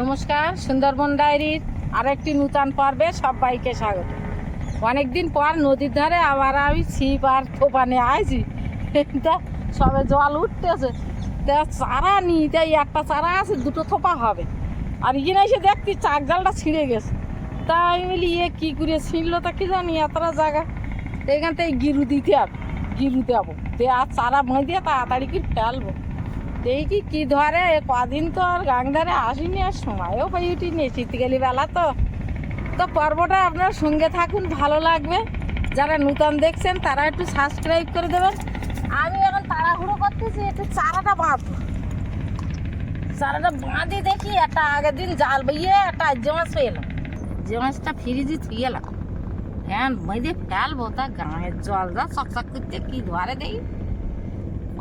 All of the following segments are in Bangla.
নমস্কার, সুন্দরবন ডায়েরির আরেকটি নূতন পর্বে সবাইকে স্বাগত। অনেকদিন পর নদীর ধারে আবার আমি ছিপ আর থোপানে আইছি। সবে জল উঠতেছে। চারা নি তাই একটা চারা আছে, দুটো থোপা হবে। আর ইয়ে এসে দেখছি চাক জালটা ছিঁড়ে গেছে। তা আমি বলি ইয়ে কী করে ছিঁড়লো তা কী জানি, এতটা জায়গা। এখান থেকে গিরু দিতে হবে, গিরু দেবো। তে আর চারা দিয়ে তাড়াতাড়ি কি ফেলব। দেখি কি ধরে, কদিন তো আর গাং ধারে আসিনি, আর সময়ও পাই উঠিনি শীতকালি বেলা তো। তো পর্বটা আপনার সঙ্গে থাকুন, ভালো লাগবে। যারা নূতন দেখছেন, তারা একটু সাবস্ক্রাইব করে দেবেন। আমি এখন তাড়াহুড়ো করতেছি, একটু চারাটা বাঁধবো চারাটা বাঁধি দেখি, একটা আগের দিন জাল বইয়ে একটা আজ্য মাছ পেলাম যে মাছটা ফ্রিজে থুয়ে এলাম। হ্যাঁ বেঁধে ফেলব তা গাঁয়ের জল, যা চকচক করতে কি ধরে দেখি।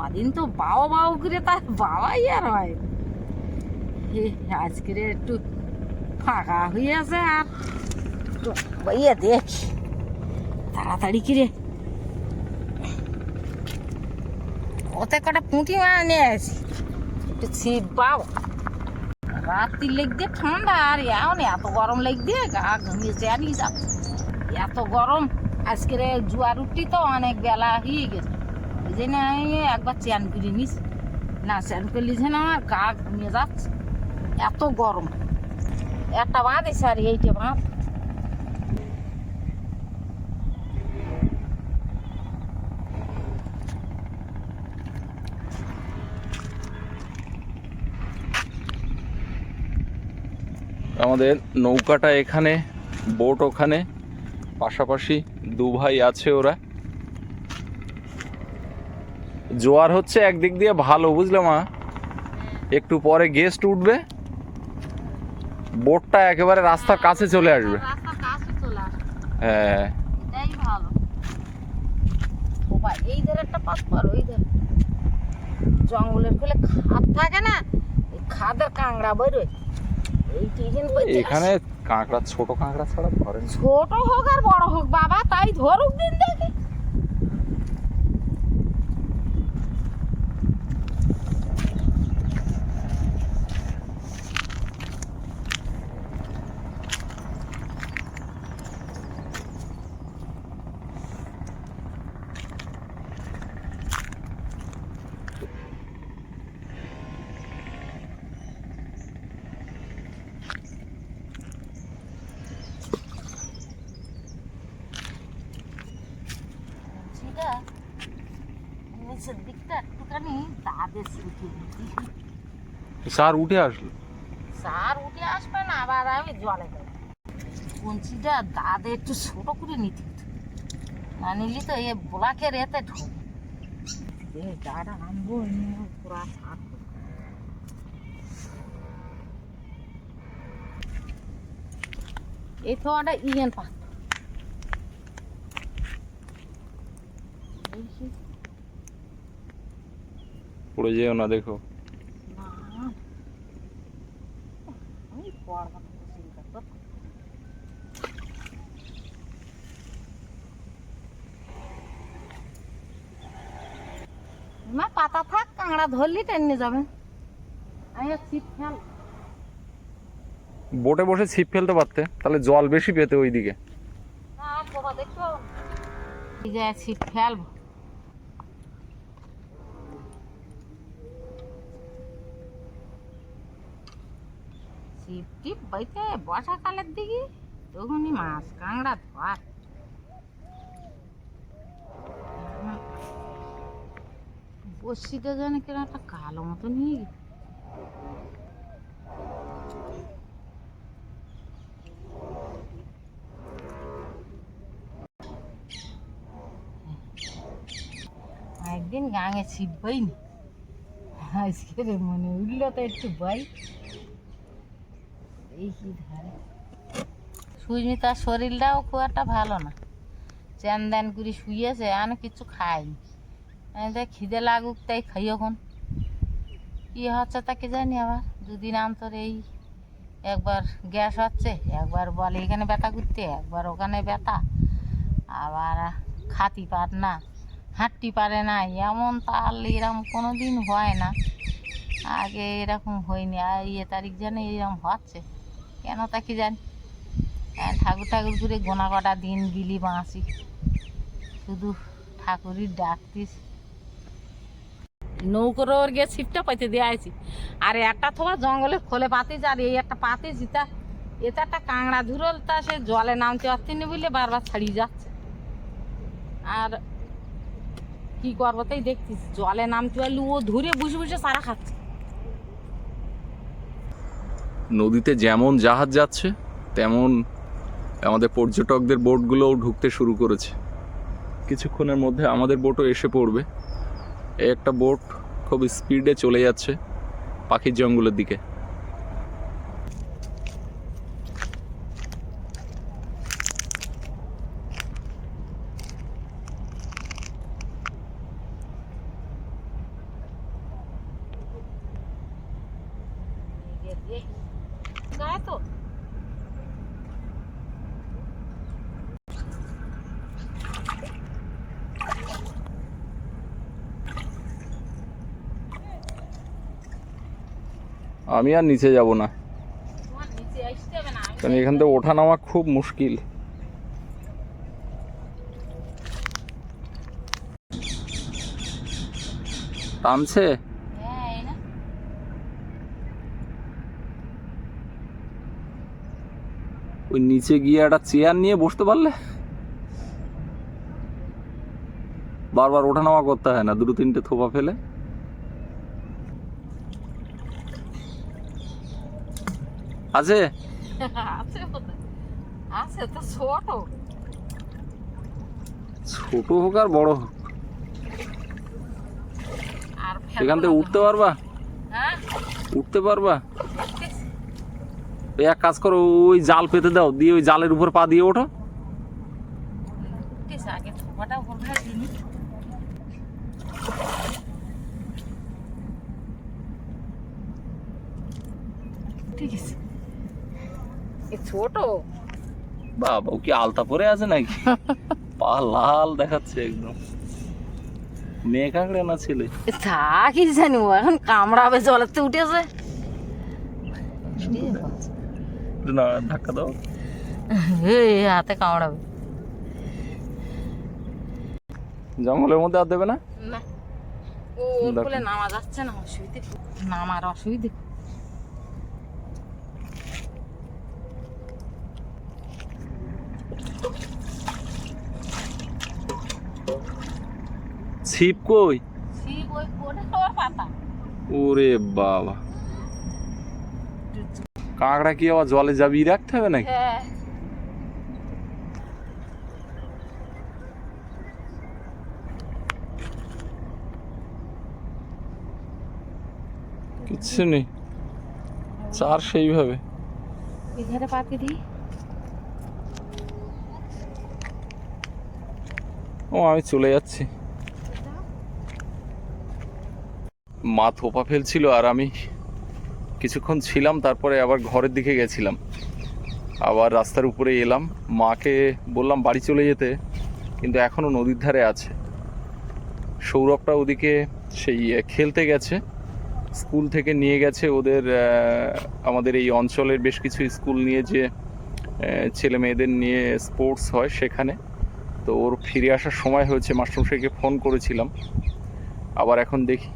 কদিন তো বাবা বাবা করে তার বাবাই আর হয়। আজকের একটু ফাঁকা আছে আর। ভাইয়া দেখ। তাড়াতাড়ি কিরে। ওতে কটা পুঁটি মাছ নিয়ে আসি একটু ছিপ বাবা রাত্রি লেগ ঠান্ডা আর এমন এত গরম লেগ গা ঘুমিয়ে চেয়ারি যাচ্ছে এত গরম, আজকের জুয়ার উঠি তো অনেক বেলা হয়ে গেছে। জন্য আমি একবার চ্যান করে নিস। না চ্যান করলি যে না, গা ঘুমিয়ে যাচ্ছে। এত গরম। একটা বাঁধে স্যার এইটা বাঁধ আমাদের নৌকাটা এখানে, বোট ওখানে। পাশাপাশি দু ভাই আছে ওরা। জোয়ার হচ্ছে একদিক দিয়ে ভালো বুঝলে মা? একটু পরে গেস্ট উঠবে। বোটটা একেবারে রাস্তার কাছে চলে আসবে। হ্যাঁ। এই ধারে একটা পাস কর ওই ধারে। জঙ্গলের খুলে খাদ থাকে না খাদের কাংড়া বেরোয় এই এখানে কাঁকড়া ছোট কাঁকড়া ছাড়া ধরে। ছোট হোক আর বড় হোক বাবা তাই ধরুক দিন দেখি সেটা নিচের দিকটা একটুখানি দাদে উঠে দিচ্ছি স্যার উঠে আসলো। সার উঠে আসবে না আবার আমি জলে দেবো। কঞ্চিটা দাদে একটু ছোট করে নিতে হতো না নিলি তো এ ব্লকের এতে ঢোক দাদা আনব পুরা সার। এই তো একটা ইয়েন পাত পড়ে যেও না দেখো না তো চিন্তা কর মা পাতা থাক কাঁকড়া ধরলি টেনে আমি আর ছিপ ফেল বোটে বসে ছিপ ফেলতে পারতে তাহলে জল বেশি পেতে ওইদিকে। না বাবা দেখো এই যে ছিপ ফেলব। ছিপ টিপ বইতে বর্ষাকালের দিকে তখনই মাছ কাঁকড়া ধর বসিটা জানে কেন একটা কালো মতো নিয়ে একদিন গাঙে ছিপ বইনি আজকে মনে উঠল তো একটু বই। সুস্মিতার শরীরটাও খুব একটা ভালো না। চ্যান করে শুয়েছে আমি কিছু খাইনি। দেখ খিদে লাগুক, তাই খাই এখন। কি হচ্ছে তাকে জানি আবার? দুদিন অন্তর এই একবার গ্যাস হচ্ছে, একবার বলে এখানে ব্যথা করতে, একবার ওখানে ব্যথা। আবার খাতি পার না, হাঁটতে পারে না, এমন তাল এরম কোনো দিন হয় না। আগে এরকম হয়নি, আর ইয়ে তারিখ যেন এরকম হচ্ছে। কেন তা কি জানি ঠাকুর ঠাকুর করে গোনা কটা দিন গিলি বাঁচি শুধু ঠাকুরই ডাকতিস। নৌকোর গিয়ে ছিপটা পাইতে দিয়ে আইছি। আর একটা থোয়া জঙ্গলে খোলে পাতিস আর এই একটা পাতিছি তা এটা একটা কাঁকড়া ধুরল, তা সে জলে নামতে পারছি না বলে বারবার ছাড়িয়ে যাচ্ছে। আর কি করব তাই দেখছিস জলে নামতে পারলে ও ধরে বসে বসে সারা খাচ্ছে। নদীতে যেমন জাহাজ যাচ্ছে, তেমন আমাদের পর্যটকদের বোটগুলোও ঢুকতে শুরু করেছে। কিছুক্ষণের মধ্যে আমাদের বোটও এসে পড়বে। এই একটা বোট খুব স্পিডে চলে যাচ্ছে পাখির জঙ্গলের দিকে। আমি আর নিচে যাব না। কারণ এখান থেকে ওঠা নামা খুব মুশকিল। টানছে? হ্যাঁ ওই নিচে গিয়ে একটা চেয়ার নিয়ে বসতে পারলে? বারবার ওঠা নামা করতে হয় না দুটো তিনটে থোপা ফেলে। আছে? আছে তো ছোট। ছোট হোক আর বড় হোক। আর এখান থেকে উঠতে পারবা? হ্যাঁ? উঠতে পারবা? এক কাজ করো ওই জাল পেতে দাও দিয়ে ওই জালের উপর পা দিয়ে ওঠো উঠতেছে আগে থোপাটা উপর ঘাট দিনি ঠিক আছে এ ছোট। বাবা ও কি আলতা পরে আছে নাকি? পা লাল দেখাচ্ছে একদম। মেয়ে কাঁকড়ে না ছেলে? তা কি জানি ও এখন কামড়াবে জলেতে উঠেছে। না ধাক্কা দাও। এই হাতে কামড়াবে। জঙ্গলের মধ্যে আর দেবে না? না। ও বলে নামা যাচ্ছে না অসুবিধে। নামার অসুবিধে। ছিপ কই? ওরে বাবা। কাঁকড়া কি আবার জলে যাবি রাখতে হবে নাকি? হ্যাঁ। কিচ্ছু নেই। চার সেইভাবে। এখানে পাতি দিই ও আমি চলে যাচ্ছি। মা থোপা ফেলছিল আর আমি কিছুক্ষণ ছিলাম, তারপরে আবার ঘরের দিকে গেছিলাম। আবার রাস্তার উপরে এলাম। মাকে বললাম বাড়ি চলে যেতে, কিন্তু এখনও নদীর ধারে আছে। সৌরভটা ওদিকে সেই খেলতে গেছে। স্কুল থেকে নিয়ে গেছে ওদের আমাদের এই অঞ্চলের বেশ কিছু স্কুল নিয়ে যে ছেলে মেয়েদের নিয়ে স্পোর্টস হয় সেখানে। তো ওর ফিরে আসার সময় হয়েছে, মাস্টারমশাইকে ফোন করেছিলাম। আবার এখন দেখি।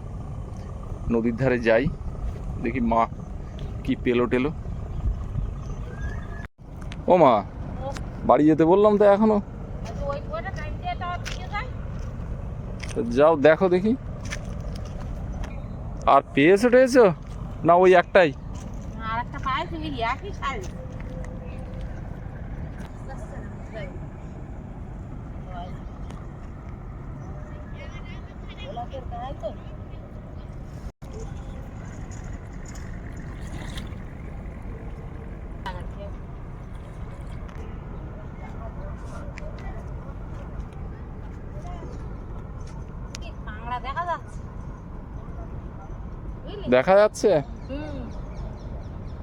নদীর ধারে যাই, দেখি মা কি পেল টেলো। ও মা, বাড়ি যেতে বললাম তো এখনও। যাও, দেখো দেখি। আর পেয়েছ টেয়েছো? না, ওই একটাই। তো কি কাঁকড়া দেখা যাচ্ছে বুঝলি দেখা যাচ্ছে?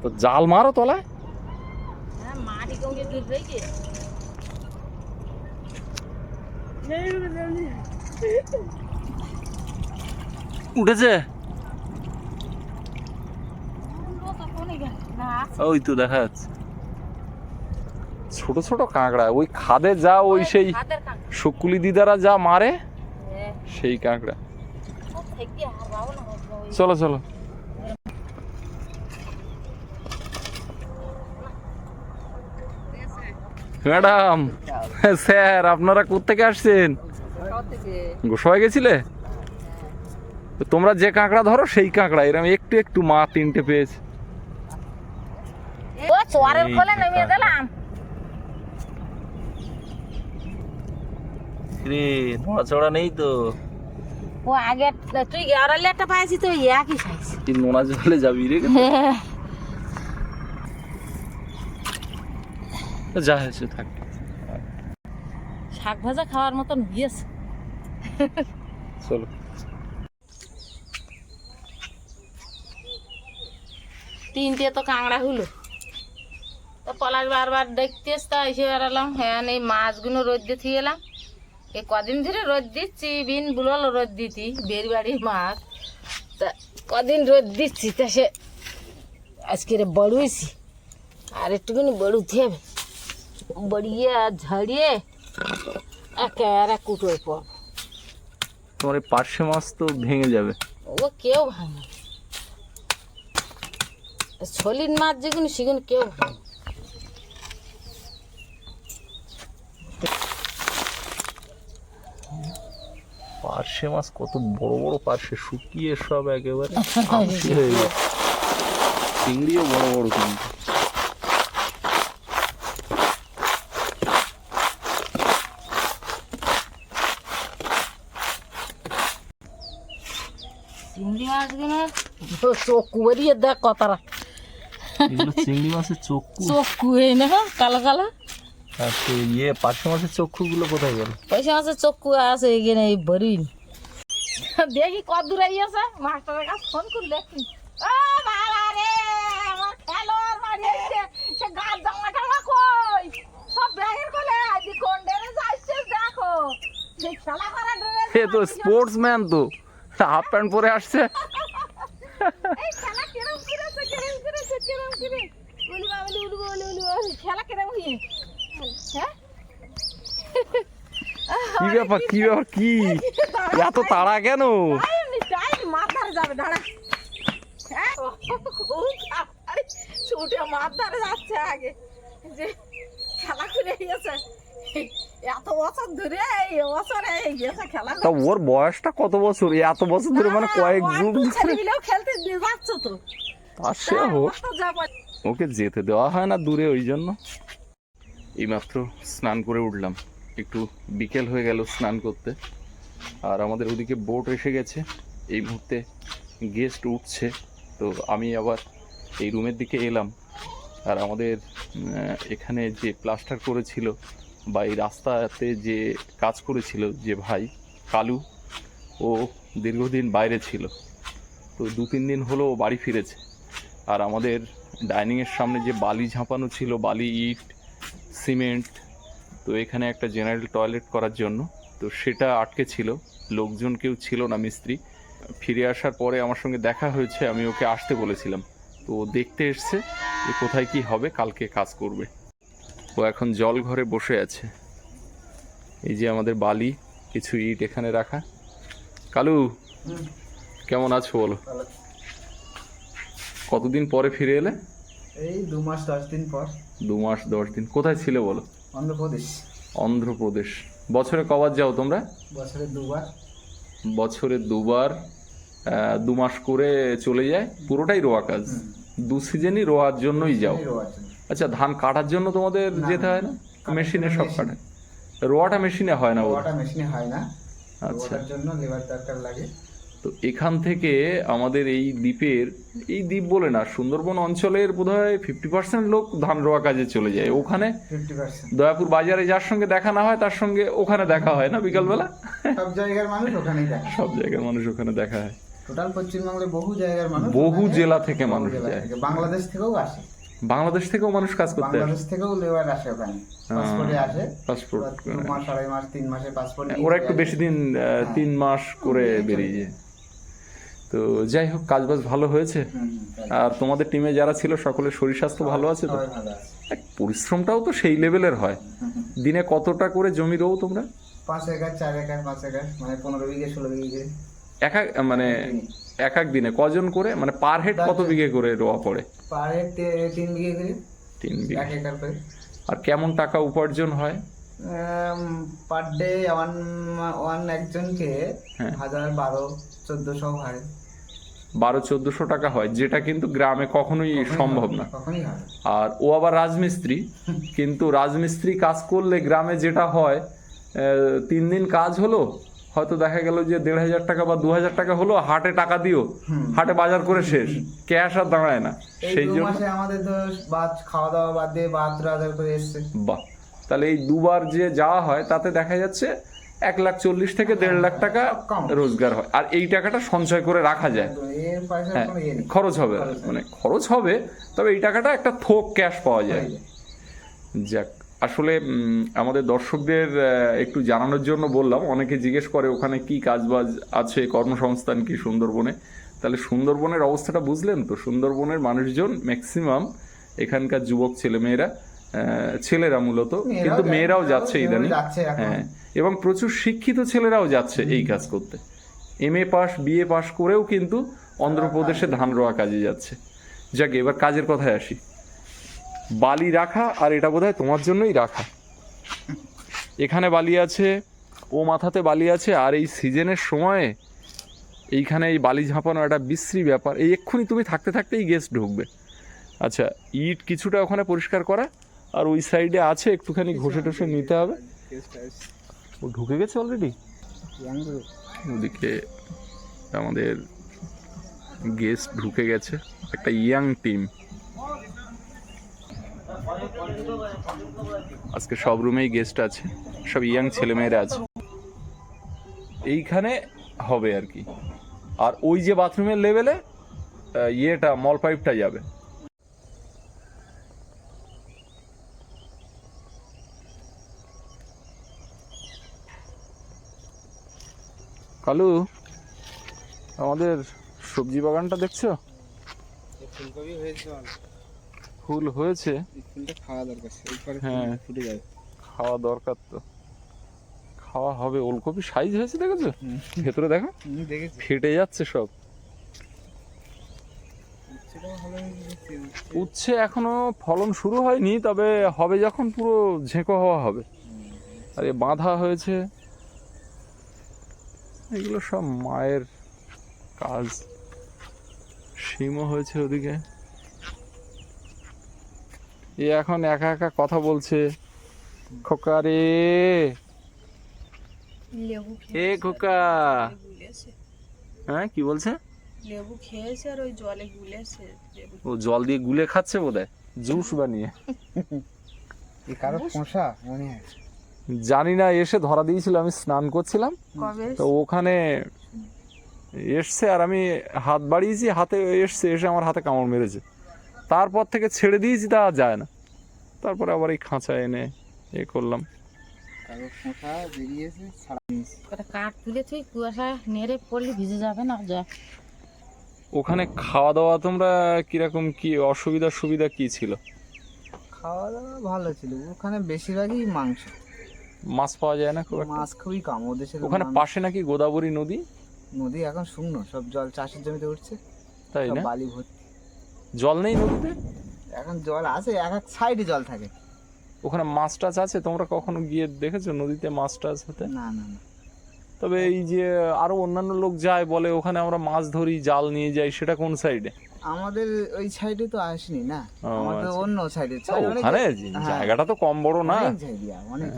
তো জাল মারো তলায়। হ্যাঁ উঠেছে? ওই তো দেখা যাচ্ছে। ছোট ছোট কাঁকড়া ওই খাদে যা ওই সেই শুকুলি দিদারা যা মারে হ্যাঁ, সেই কাঁকড়া। চলো চলো। ম্যাডাম স্যার আপনারা কোত্থেকে আসছেন? গোসায় গেছিলে? তো তোমরা যে কাঁকড়া ধরো সেই কাঁকড়া। এরকম একটু একটু মা তিনটে পেয়েছে। নড়াচড়া নেই তো। ও আগে তুই একটা পাইছি তো একই নোনা জলে যাবি রে? যা হয়েছে থাক। শাক ভাজা খাওয়ার মতন হয়েছে চলো। তিনটে তো কাঁকড়া হলো। তো পলাশ বারবার দেখতে তা এসে বেড়ালাম। হ্যাঁ এই মাছগুলো রোদ দিতে গেলাম এ কদিন ধরে রোদ দিচ্ছি বিন বুলল রোদ দিতি বের বাড়ির মাছ। তা কদিন রোদ দিচ্ছি তা সে আজকে বড়ুইছি। আর একটুখানি বড়ুতে হবে। বড়িয়ে ঝাড়িয়ে একেবারে কুটোয় তোমার এই পার্শে মাছ তো ভেঙে যাবে ও কেউ ভাঙে মাছ যেগুলো সেগুলো কেউ ভাঙে পার্শে মাছ কত বড় বড় পার্শে শুকিয়ে সব একেবারে চিংড়িও বড় বড় কিন্তু চিংড়ি মাছগুলো চোখ কুয়ারিয়ে দেখ এগুলো চিংড়ি মাছের চক্ষু চোখ কুয়ে না কালো কালো। আর ইয়ে পার্শে মাছের চক্ষুগুলো কোথায় গেল? পয়সা মাছের চোখ কুয়ে আছে এখানে এই বড়িন দেখি কত দূর আইয়াছে মাস্টারের কাছে ফোন করে দেখি। ও বাবা রে আমার খেলোয়াড় আইছে সে গাছ জামা টামা কই? সব ব্যাগের কোলে আজ কোন ডেরে যাইছে দেখো। সে খেলা করা ড্রেস এ তো স্পোর্টসম্যান তো। হাফ প্যান্ট পরে আসছে এই খেলা কিরম করেছে কিরম করেছে কিরম করে বলি বাবলি উড়বো বলি উড়বো খেলা কিরম হয়ে হ্যাঁ কি ব্যাপার কি ব্যাপার কি? এত তাড়া কেন? মাথার যাবে দাঁড়া হ্যাঁ ছুটে মাথার যাচ্ছে আগে যে খেলা করে গেছে এত বছর ধরে এই বছরে গেছে খেলা তা ওর বয়সটা কত বছর? এত বছর ধরে মানে কয়েক যুগ খেলতে যাচ্ছ তো। আর সে হোক। ওকে যেতে দেওয়া হয় না দূরে ওই জন্য। এইমাত্র স্নান করে উঠলাম। একটু বিকেল হয়ে গেল স্নান করতে। আর আমাদের ওদিকে বোট এসে গেছে। এই মুহূর্তে গেস্ট উঠছে। তো আমি আবার এই রুমের দিকে এলাম। আর আমাদের এখানে যে প্লাস্টার করেছিল বা এই রাস্তাতে যে কাজ করেছিল যে ভাই, কালু, ও দীর্ঘদিন বাইরে ছিল। তো দু তিন দিন হলো ও বাড়ি ফিরেছে। আর আমাদের ডাইনিংয়ের সামনে যে বালি ঝাঁপানো ছিল, বালি ইট, সিমেন্ট তো এখানে একটা জেনারেল টয়লেট করার জন্য। তো সেটা আটকে ছিল। লোকজন কেউ ছিল না মিস্ত্রি। ফিরে আসার পরে আমার সঙ্গে দেখা হয়েছে আমি ওকে আসতে বলেছিলাম। তো ও দেখতে এসছে যে কোথায় কি হবে কালকে কাজ করবে। ও এখন জল ঘরে বসে আছে। এই যে আমাদের বালি কিছু ইট এখানে রাখা। কালু কেমন আছো বলো? কতদিন পরে ফিরে এলে? এই দু মাস দশ দিন পর। দু মাস দশ দিন। কোথায় ছিলে বলো? অন্ধ্রপ্রদেশ। অন্ধ্রপ্রদেশ। বছরে কবার যাও তোমরা? বছরে দুবার। বছরে দুবার দু মাস করে চলে যায়। পুরোটাই রোয়া কাজ। দু সিজনই রোয়ার জন্যই যাও। আচ্ছা ধান কাটার জন্য তোমাদের যেতে হয় না? মেশিনে সব কাটে। রোয়াটা মেশিনে হয় না রোয়াটা মেশিনে হয় না। আচ্ছা। জন্য লেবার দরকার লাগে। তো এখান থেকে আমাদের এই দ্বীপের এই দ্বীপ বলে না সুন্দরবন অঞ্চলের বোধহয় ফিফটি পার্সেন্ট লোক ধান রোয়া কাজে চলে যায়। ওখানে দয়াপুর বাজারে যার সঙ্গে দেখা না হয় তার সঙ্গে ওখানে দেখা হয় না বিকালবেলা? সব জায়গার মানুষ ওখানেই থাকে সব জায়গার মানুষ ওখানে দেখা হয়। টোটাল বহু জায়গার মানুষ বহু জেলা থেকে মানুষ যায়। বাংলাদেশ থেকেও আসে। বাংলাদেশ থেকেও মানুষ কাজ করতে বাংলাদেশ থেকেও লেবার আসে ওখানে। পাসপোর্টে আসে। পাসপোর্ট মাস আড়াই মাস তিন মাসে পাসপোর্ট ওরা একটু বেশি দিন আহ, তিন মাস করে বেরিয়ে যায়। তো তো যাই হোক কাজ বাজ ভালো হয়েছে। আর তোমাদের টিমে যারা ছিল সকলের শরীর স্বাস্থ্য ভালো আছে তো? সবাই ভালো আছে। এক পরিশ্রমটাও তো সেই লেভেলের হয়। দিনে কতটা করে জমি রো তোমরা? পাঁচ একর চার একর পাঁচ একর মানে পনেরো বিঘে ষোলো বিঘে। এক এক মানে এক এক দিনে। কজন করে? মানে পার হেড কত বিঘে করে রোয়া পড়ে? পার হেড তিন বিঘে করে। তিন বিঘে। এক একর করে। আর কেমন টাকা উপার্জন হয়? পার ডে ওয়ান ওয়ান একজনকে হ্যাঁ। হাজার বারো চোদ্দশো হারে বারো চোদ্দশো টাকা হয় যেটা কিন্তু গ্রামে কখনোই সম্ভব না। আর ও আবার রাজমিস্ত্রি কিন্তু রাজমিস্ত্রি কাজ করলে গ্রামে যেটা হয় তিন দিন কাজ হলো হয়তো দেখা গেল যে দেড় হাজার টাকা বা দু হাজার টাকা হলো হাটে টাকা দিও হাটে বাজার করে শেষ ক্যাশ আর দাঁড়ায় না। সেই জন্য আমাদের খাওয়া দাওয়া বাদ দিয়ে বাহাত্তর হাজার করে এসছে। বাহ তাহলে এই দুবার যে যাওয়া হয় তাতে দেখা যাচ্ছে এক লাখ চল্লিশ থেকে দেড় লাখ টাকা রোজগার হয়। আর এই টাকাটা সঞ্চয় করে রাখা যায়। হ্যাঁ ইয়ে খরচ হবে। মানে খরচ হবে তবে এই টাকাটা একটা থোক ক্যাশ পাওয়া যায়। যাক আসলে আমাদের দর্শকদের একটু জানানোর জন্য বললাম। অনেকে জিজ্ঞেস করে ওখানে কি কাজবাজ আছে কর্মসংস্থান কি সুন্দরবনে? তাহলে সুন্দরবনের অবস্থাটা বুঝলেন তো? সুন্দরবনের মানুষজন ম্যাক্সিমাম এখানকার যুবক ছেলেমেয়েরা ছেলেরা মূলত। কিন্তু মেয়েরাও যাচ্ছে ইদানিং। হ্যাঁ। এবং প্রচুর শিক্ষিত ছেলেরাও যাচ্ছে এই কাজ করতে। M A pass B A pass করেও কিন্তু অন্ধ্রপ্রদেশে ধান রোয়া কাজে যাচ্ছে। যাক এবার কাজের কথায় আসি। বালি রাখা আর এটা বোধহয় তোমার জন্যই রাখা। এখানে বালি আছে ও মাথাতে বালি আছে আর এই সিজনের সময়ে এইখানে এই বালি ঝাঁপানো একটা বিশ্রী ব্যাপার। এই এক্ষুনি তুমি থাকতে থাকতেই গেস্ট ঢুকবে। আচ্ছা ইট কিছুটা ওখানে পরিষ্কার করা আর ওই সাইডে আছে একটুখানি ঘষে টষে নিতে হবে। ও ঢুকে গেছে অলরেডি ওদিকে আমাদের গেস্ট ঢুকে গেছে, একটা ইয়াং টিম আজকে সব রুমেই গেস্ট আছে, সব ইয়াং ছেলেমেয়েরা আছে। এইখানে হবে আর কি। আর ওই যে বাথরুমের লেভেলে ইয়েটা মল পাইপটা যাবে। কালু আমাদের সবজি বাগানটা দেখছ? ফুলকপি হয়েছে ফুল হয়েছে। ফুলটা খাওয়া দরকার হ্যাঁ। ফুটে যাবে। খাওয়া দরকার তো। খাওয়া হবে ওলকপি সাইজ হয়েছে দেখেছ? ভেতরে দেখো। ফেটে যাচ্ছে সব। উচ্ছে। এখনও ফলন শুরু হয়নি তবে হবে যখন পুরো ঝেঁকো হওয়া হবে। আর বাঁধা হয়েছে। এগুলো সব মায়ের কাজ। শিমও হয়েছে ওদিকে। এ এখন একা একা কথা বলছে। খোকা রে এ খোকা। হ্যাঁ কি বলছে? লেবু খেয়েছে আর ওই জলে গুলেছে। ও জল দিয়ে গুলে খাচ্ছে বোধহয়? জুস বানিয়ে। এই কারও পোষা মনে হয় জানি না এসে ধরা দিয়েছিল আমি স্নান করছিলাম। তো ওখানে এসছে আর আমি হাত বাড়িয়েছি হাতে এসছে এসে আমার হাতে কামড় মেরেছে। তারপর থেকে ছেড়ে দিয়েছি তা আর যায় না। তারপরে আবার এই খাঁচা এনে এ করলাম। কারও পোষা বেরিয়েছে ছাড়া কটা কাঠ তুলে তুই কুয়াশা নেড়ে পড়লে ভিজে যাবে না যা। ওখানে খাওয়া দাওয়া তোমরা কীরকম কি অসুবিধা সুবিধা কি ছিল? খাওয়া দাওয়া ভালো ছিল ওখানে বেশিরভাগই মাংস। মাছ পাওয়া যায় না খুব একটা? মাছ খুবই কম ওদের সাথে ওখানে পাশে নাকি গোদাবরী নদী? নদী এখন শূন্য সব জল চাষের জমিতে উঠছে। তাই না? বালি ভর্তি। জল নেই নদীতে? এখন জল আছে এক এক সাইডে জল থাকে। ওখানে মাছ টাছ আছে? তোমরা কখনো গিয়ে দেখেছ নদীতে মাছ টাছ হতে? না না না। তবে এই যে আরও অন্যান্য লোক যায় বলে ওখানে আমরা মাছ ধরি জাল নিয়ে যাই সেটা কোন সাইডে? আমাদের ওই সাইডে তো আসেনি না? আমাদের আচ্ছা। অন্য সাইডে। ওখানে জায়গাটা তো কম বড় না। অনেক জায়গা অনেক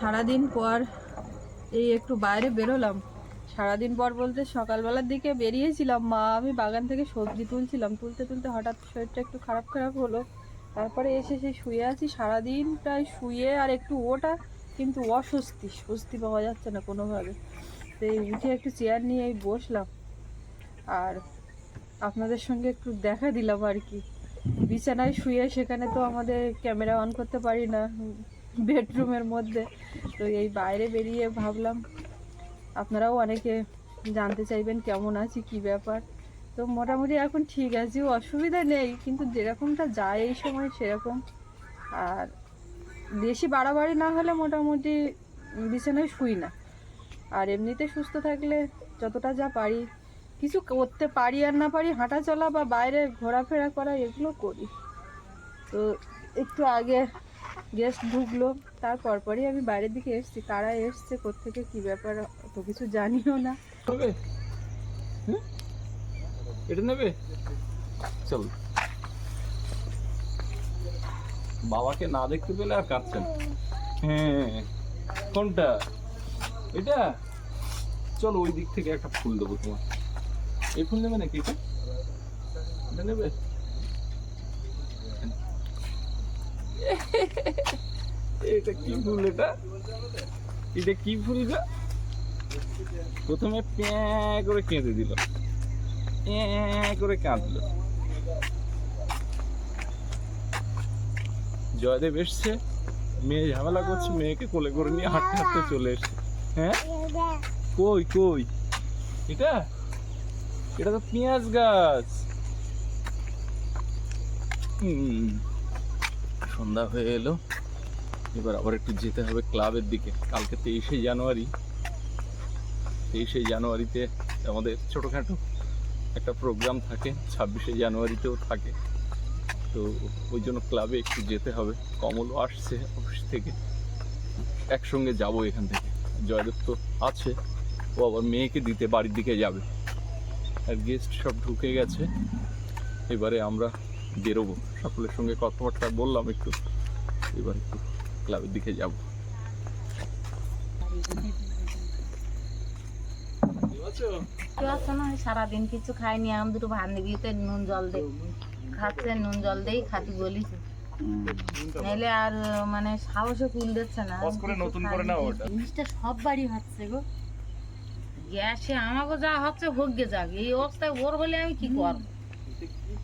সারাদিন পর এই একটু বাইরে বেরোলাম। সারাদিন পর বলতে সকালবেলার দিকে বেরিয়েছিলাম। মা, আমি বাগান থেকে সবজি তুলছিলাম। তুলতে তুলতে হঠাৎ শরীরটা একটু খারাপ খারাপ হলো। তারপরে এসে সেই শুয়ে আছি। সারাদিন প্রায় শুয়ে আর একটু ওটা কিন্তু অস্বস্তি। স্বস্তি পাওয়া যাচ্ছে না কোনোভাবে। তো এই উঠে একটু চেয়ার নিয়ে এই বসলাম। আর আপনাদের সঙ্গে একটু দেখা দিলাম আর কি। বিছানায় শুয়ে সেখানে তো আমাদের ক্যামেরা অন করতে পারি না। বেডরুমের মধ্যে। তো এই বাইরে বেরিয়ে ভাবলাম, আপনারাও অনেকে জানতে চাইবেন কেমন আছি, কি ব্যাপার? তো মোটামুটি এখন ঠিক আছে, অসুবিধা নেই, কিন্তু যেরকমটা যায় এই সময় সেরকম। আর বেশি বাড়াবাড়ি না হলে মোটামুটি বিছানায় শুই না। আর এমনিতে সুস্থ থাকলে যতটা যা পারি, কিছু করতে পারি আর না পারি হাঁটা চলা বা বাইরে ঘোরাফেরা করা এগুলো করি। তো একটু আগে গেস্ট ঢুকলো। তারপর পরই আমি বাইরের দিকে এসেছি। কারা এসছে, কোত্থেকে, কি ব্যাপার, অত কিছু জানিও না? এটা নেবে? চল। বাবাকে না দেখতে পেলে আর কাঁদছেন। হ্যাঁ কোনটা? এটা? চলো ওই দিক থেকে একটা ফুল দেবো তোমার। এই ফুল নেবে নাকি এটা নেবে? এটা কি ফুল এটা? এটা কি ফুল গা প্রথমে প্যাঁ করে কেঁদে দিল। প্যাঁ করে কাঁদলো। জয়দেব এসছে। মেয়ে ঝামেলা করছে, মেয়েকে কোলে করে নিয়ে হাঁটতে হাঁটতে চলে এসছে। হ্যাঁ? কই কই? এটা? এটা তো পেঁয়াজ গাছ। হুম। সন্ধ্যা হয়ে এলো। এবার আবার একটু যেতে হবে ক্লাবের দিকে। কালকে তেইশে জানুয়ারি। তেইশে জানুয়ারিতে আমাদের ছোটোখাটো একটা প্রোগ্রাম থাকে, ছাব্বিশে জানুয়ারিতেও থাকে। তো ওই জন্য ক্লাবে একটু যেতে হবে। কমলও আসছে অফিস থেকে। একসঙ্গে যাব এখান থেকে। জয়দেব তো আছে। ও আবার মেয়েকে দিতে বাড়ির দিকে যাবে। আর গেস্ট সব ঢুকে গেছে। এবারে আমরা বেরোবো। সকলের সঙ্গে কথাবার্তা বললাম একটু। এবার একটু ক্লাবের দিকে যাব। সারাদিন কিছু খাইনি এখন দুটো ভাত নুন জল দে খাচ্ছে নুন জল দেই খাতি বলি। নাইলে আর মানে সাহসে কুল দিচ্ছে না। নতুন করে নাও ওটা। জিনিসটা সব বাড়ি হচ্ছে গো। গ্যাসে আমাকে যা হচ্ছে হোক গে যাক। এই অবস্থায় ওর হলে আমি কি করব?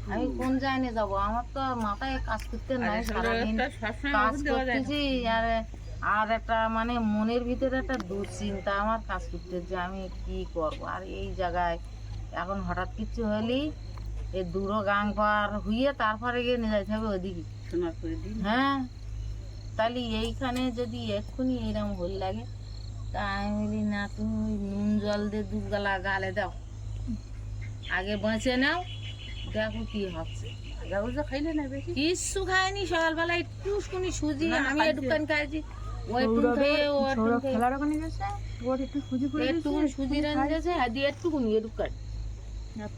আমি কোন জায়গায় যাব? আমার তো মাথায় কাজ করতে নাই সারাদিন। কাজ করতেছি আর আর একটা মানে মনের ভিতরে একটা দুশ্চিন্তা আমার কাজ করতে যে আমি কি করব? আর এই জায়গায় এখন হঠাৎ কিছু হলেই এই দূরো গাং পার হইয়ে তারপরে গিয়ে নিয়ে যাইতে হবে ওদিকে হ্যাঁ তাহলে এইখানে যদি এক্ষুনি এইরকম হল লাগে তা আমি বলি না তুমি নুন জল দিয়ে দুগালা গালে দাও। আগে বাঁচে নাও দেখো কি হচ্ছে। কিচ্ছু খায়নি সকালবেলা একটু শুনি সুজি আমি একটুখানি খাইছি। ওই একটু খেয়ে ও খেলার ওখানে গেছে? ওর একটু সুজি করে একটুখানি সুজি রান্না আর দিয়ে একটুকুনি একটুখানি।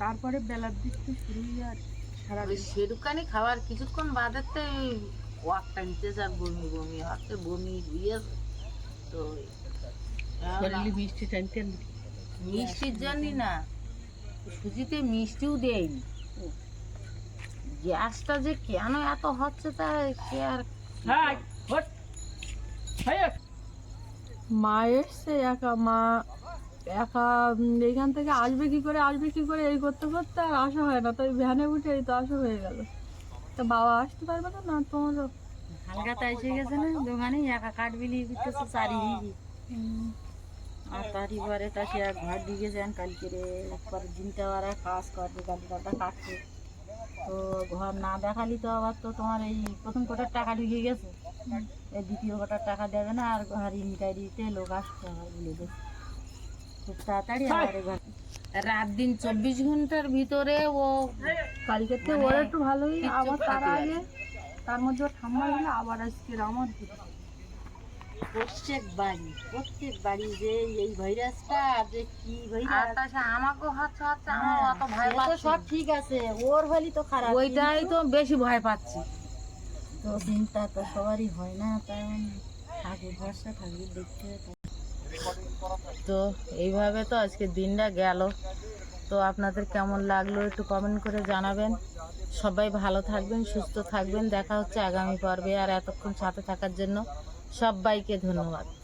তারপরে বেলার দিক শুরু আর সারা কিছুক্ষণ বাদেতে ওয়াক টানতেছে আর বমি বমি হচ্ছে বমি হয়ে তো মিষ্টি মিষ্টির জন্যই না সুজিতে মিষ্টিও দেয়নি। গ্যাসটা যে কেন এত হচ্ছে তা কে আর মা এসছে একা মা একা এইখান থেকে আসবে কি করে আসবে কি করে এই করতে করতে আর আসা হয় না। তাই ভ্যানে উঠে এই তো আসা হয়ে গেল। তা বাবা আসতে পারবে না? না তোমারও। হালকাতা এসে গেছে না দোকানে? একা কাঠ বিলি করতেছে চারিদিকে আর তারই পরে তা সে এক ঘর দিয়ে গেছেন কালকে রে। পরের দিনটা ওরা কাজ করবে গালিটা কাটছে তো ঘর না দেখালি তো আবার তো তোমার এই প্রথম কোটার টাকা ঢুকে গেছে। এই দ্বিতীয় কোটার টাকা দেবে না আর ঘর ইনকোয়ারিতে লোক আসতে আবার বলে দেবে। খুব তাড়াতাড়ি আমার ঘর। রাত দিন চব্বিশ ঘণ্টার ভিতরে ও কালকে থেকে মানে ওর একটু ভালোই আবার তার আগে তার মধ্যে ঠাম্মা হলে আবার আজকে আমার প্রত্যেক বাড়ি প্রত্যেক বাড়ি যে এই ভাইরাসটা যে কি ভাইরাস। আমাকেও হচ্ছে হচ্ছে আমার অত ভয় পাচ্ছি সব ঠিক আছে ওর হলি তো খারাপ ওইটাই তো বেশি ভয় পাচ্ছি। তো চিন্তা তো সবারই হয় না কারণ ঠাকুর ভরসা ঠাকুর দেখতে তো এইভাবে তো আজকে দিনটা গেল। তো আপনাদের কেমন লাগল একটু কমেন্ট করে জানাবেন। সবাই ভালো থাকবেন সুস্থ থাকবেন। দেখা হচ্ছে আগামী পর্বে আর এতক্ষণ সাথে থাকার জন্য। সবাইকে ধন্যবাদ।